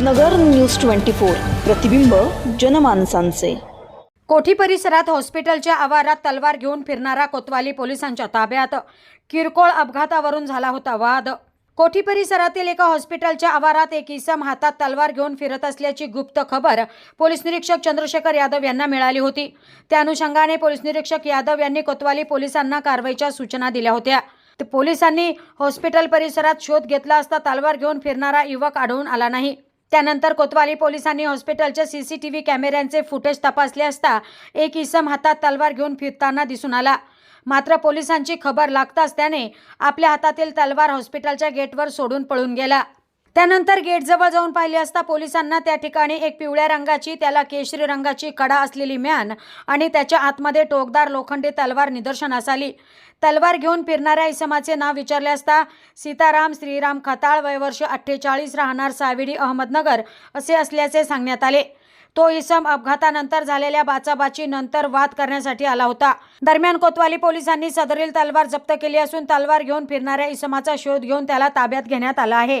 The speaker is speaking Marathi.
नगर न्यूज ट्वेंटी फोर. प्रतिबिंब जनमानसांचे. कोठी परिसरात हॉस्पिटलच्या आवारात तलवार घेऊन फिरणारा कोतवाली पोलिसांच्या ताब्यात. किरकोळ अपघातावरून झाला होता वाद. कोठी परिसरातील एका हॉस्पिटलच्या आवारात एक इसम हातात तलवार घेऊन फिरत असल्याची गुप्त खबर पोलीस निरीक्षक चंद्रशेखर यादव यांना मिळाली होती. त्या अनुषंगाने पोलीस निरीक्षक यादव यांनी कोतवाली पोलिसांना कारवाईच्या सूचना दिल्या होत्या. तर पोलिसांनी हॉस्पिटल परिसरात शोध घेतला असता तलवार घेऊन फिरणारा युवक आढळून आला नाही. त्यानंतर कोतवाली पोलिसांनी हॉस्पिटलच्या सी सी टी व्ही कॅमेऱ्यांचे फुटेज तपासले असता एक इसम हातात तलवार घेऊन फिरताना दिसून आला. मात्र पोलिसांची खबर लागताच त्याने आपल्या हातातील तलवार हॉस्पिटलच्या गेटवर सोडून पळून गेला. त्यानंतर गेटजवळ जाऊन पाहिले असता पोलिसांना त्या ठिकाणी एक पिवळ्या रंगाची त्याला केशरी रंगाची कडा असलेली म्यान आणि त्याच्या आतमध्ये टोकदार लोखंडी तलवार निदर्शनास आली. तलवार घेऊन फिरणाऱ्या इसमाचे नाव विचारले असता सीताराम श्रीराम खताळ वयवर्ष अठ्ठेचाळीस राहणार सावेडी अहमदनगर असे असल्याचे सांगण्यात आले. तो इसम अपघातानंतर झालेल्या बाचाबाची नंतर वाद करण्यासाठी आला होता. दरम्यान कोतवाली पोलिसांनी सदरील तलवार जप्त केली असून तलवार घेऊन फिरणाऱ्या इसमाचा शोध घेऊन त्याला ताब्यात घेण्यात आला आहे.